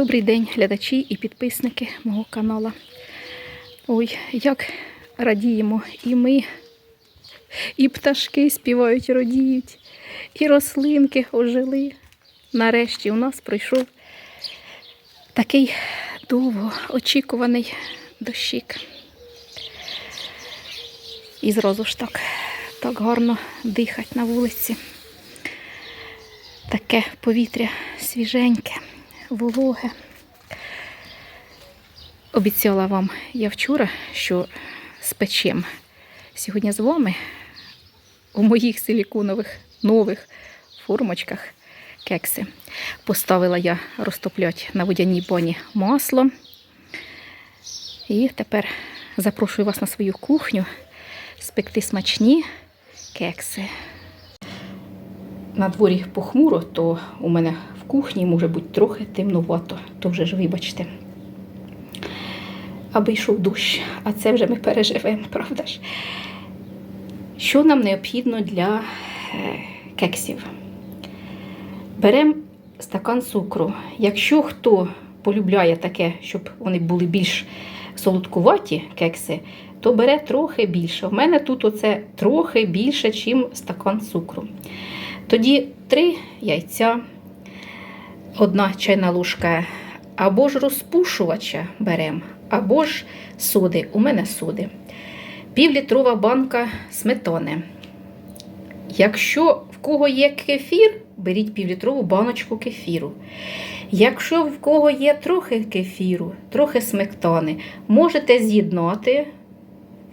Добрий день, глядачі і підписники мого каналу. Ой, як радіємо і ми, і пташки співають, радіють, і рослинки ожили. Нарешті у нас пройшов такий довго очікуваний дощик. І зразу ж так, так гарно дихати на вулиці. Таке повітря свіженьке, вологе. Обіцяла вам я вчора, що спечем сьогодні з вами у моїх силіконових нових формочках кекси. Поставила я розтоплять на водяній бані масло. І тепер запрошую вас на свою кухню спекти смачні кекси. На дворі похмуро, то у мене в кухні може бути трохи темнувато, то вже ж вибачте. Аби йшов дощ, а це вже ми переживемо, правда ж? Що нам необхідно для е, кексів? Беремо стакан цукру. Якщо хто полюбляє таке, щоб вони були більш солодкуваті кекси, то бере трохи більше. У мене тут оце трохи більше, ніж стакан цукру. Тоді три яйця, одна чайна ложка, або ж розпушувача беремо, або ж соди. У мене соди. Півлітрова банка сметани. Якщо в кого є кефір, беріть півлітрову баночку кефіру. Якщо в кого є трохи кефіру, трохи сметани, можете з'єднати,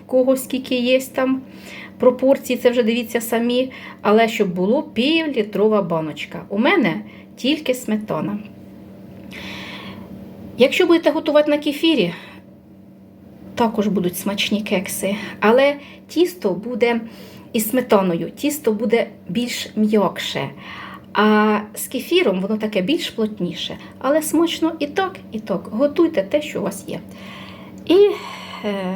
кого скільки є там пропорції, це вже дивіться самі, але щоб було півлітрова баночка. У мене тільки сметана. Якщо будете готувати на кефірі, також будуть смачні кекси, але тісто буде із сметаною, тісто буде більш м'якше. А з кефіром воно таке більш плотніше. Але смачно і так, і так. Готуйте те, що у вас є. І е,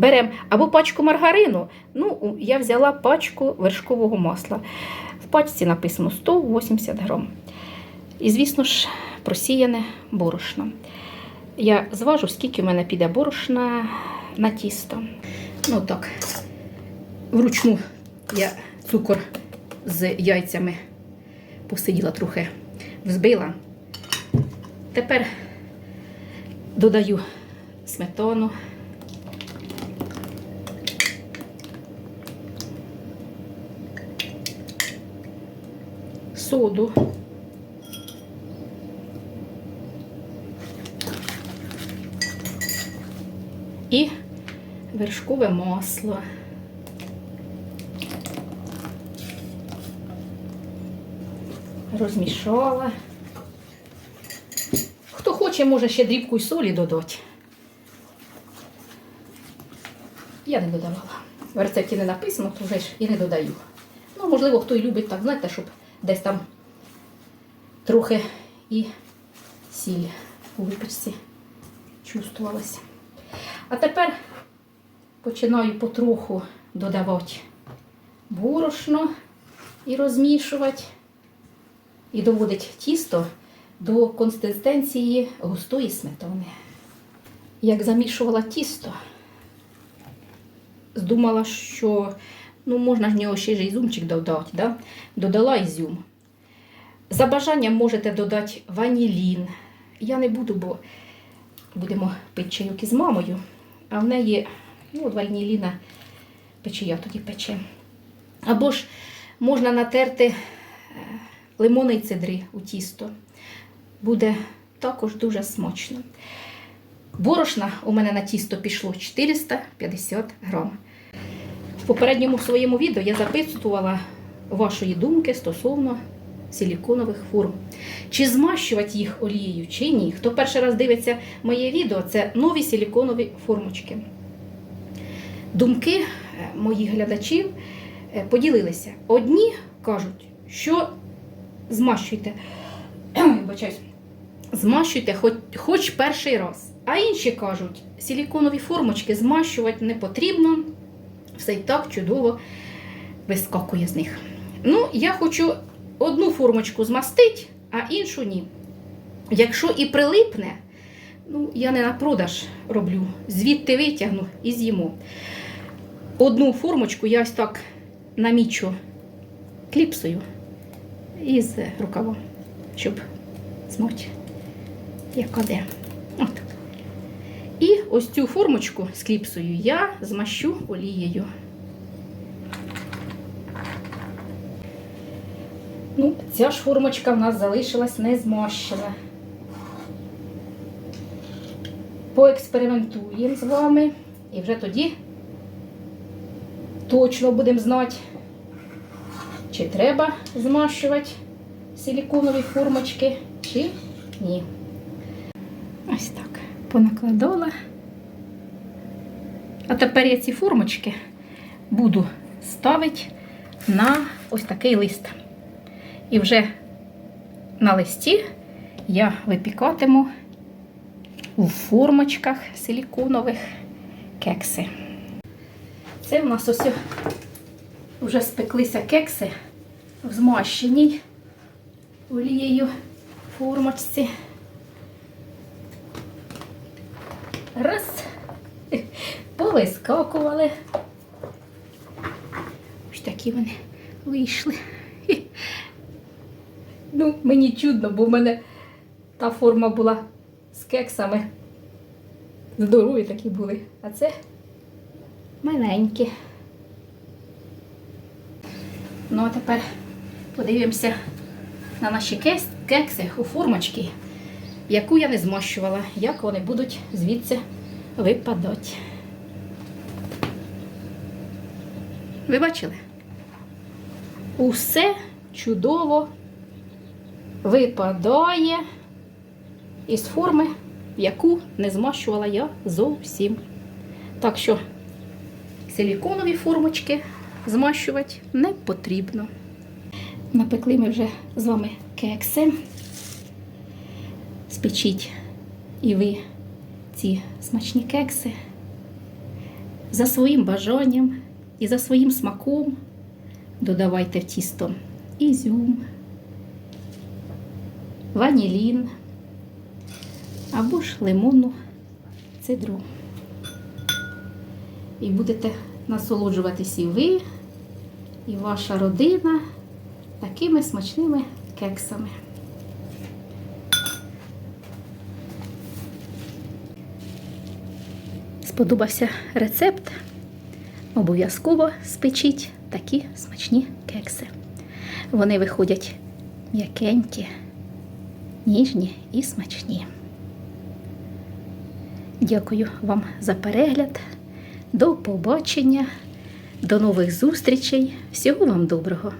беремо або пачку маргарину. Ну, я взяла пачку вершкового масла. В пачці написано 180 грам. І, звісно ж, просіяне борошно. Я зважу, скільки в мене піде борошна на тісто. Ну так, вручну я цукор з яйцями посиділа трохи, взбила. Тепер додаю сметану. Соду. І вершкове масло. Розмішала. Хто хоче, може ще дрібку й солі додати. Я не додавала. В рецепті не написано, то вже ж і не додаю. Ну, можливо, хто й любить так, знаєте, щоб десь там трохи і сіль у випічці чувствувалася. А тепер починаю потроху додавати борошно і розмішувати, і доводити тісто до консистенції густої сметани. Як замішувала тісто, здумала, що ну, можна ж в нього ще ж ізюмчик додати. Да? Додала ізюм. За бажанням можете додати ванілін. Я не буду, бо будемо пити чайок із мамою. А в неї ну, от ваніліна пече, я тоді пече. Або ж можна натерти е, лимонний цедри у тісто. Буде також дуже смачно. Борошна у мене на тісто пішло 450 грам. В попередньому своєму відео я записувала вашої думки стосовно силіконових форм. Чи змащувати їх олією, чи ні. Хто перший раз дивиться моє відео, це нові силіконові формочки. Думки е, моїх глядачів е, поділилися. Одні кажуть, що змащуйте, змащуйте хоч, хоч перший раз. А інші кажуть, силіконові формочки змащувати не потрібно, все й так чудово вискакує з них. Ну, я хочу одну формочку змастити, а іншу ні. Якщо і прилипне, ну, я не на продаж роблю, звідти витягну і з'їмо. Одну формочку я ось так намічу кліпсою із рукавом, щоб знати, яка де. От. І ось цю формочку з кліпсою я змащу олією. Ну, ця ж формочка в нас залишилась не змащена. Поекспериментуємо з вами і вже тоді точно будемо знати, чи треба змащувати силіконові формочки, чи ні. Понакладала. А тепер я ці формочки буду ставити на ось такий лист. І вже на листі я випікатиму у формочках силіконових кекси. Це в нас ось вже спеклися кекси в змащеній олією формочці. Раз. Повискакували. Ось такі вони вийшли. Ну, мені чудно, бо в мене та форма була з кексами. Здорові такі були. А це маленькі. Ну, а тепер подивимося на наші кекси у формочки, яку я не змащувала, як вони будуть звідси випадати. Ви бачили? Усе чудово випадає із форми, яку не змащувала я зовсім. Так що силіконові формочки змащувати не потрібно. Напекли ми вже з вами кекси. Спечіть і ви ці смачні кекси за своїм бажанням і за своїм смаком додавайте в тісто ізюм, ванілін або ж лимонну цидру. І будете насолоджуватись і ви, і ваша родина такими смачними кексами. Сподобався рецепт? Обов'язково спечіть такі смачні кекси. Вони виходять м'якенькі, ніжні і смачні. Дякую вам за перегляд. До побачення, до нових зустрічей. Всього вам доброго!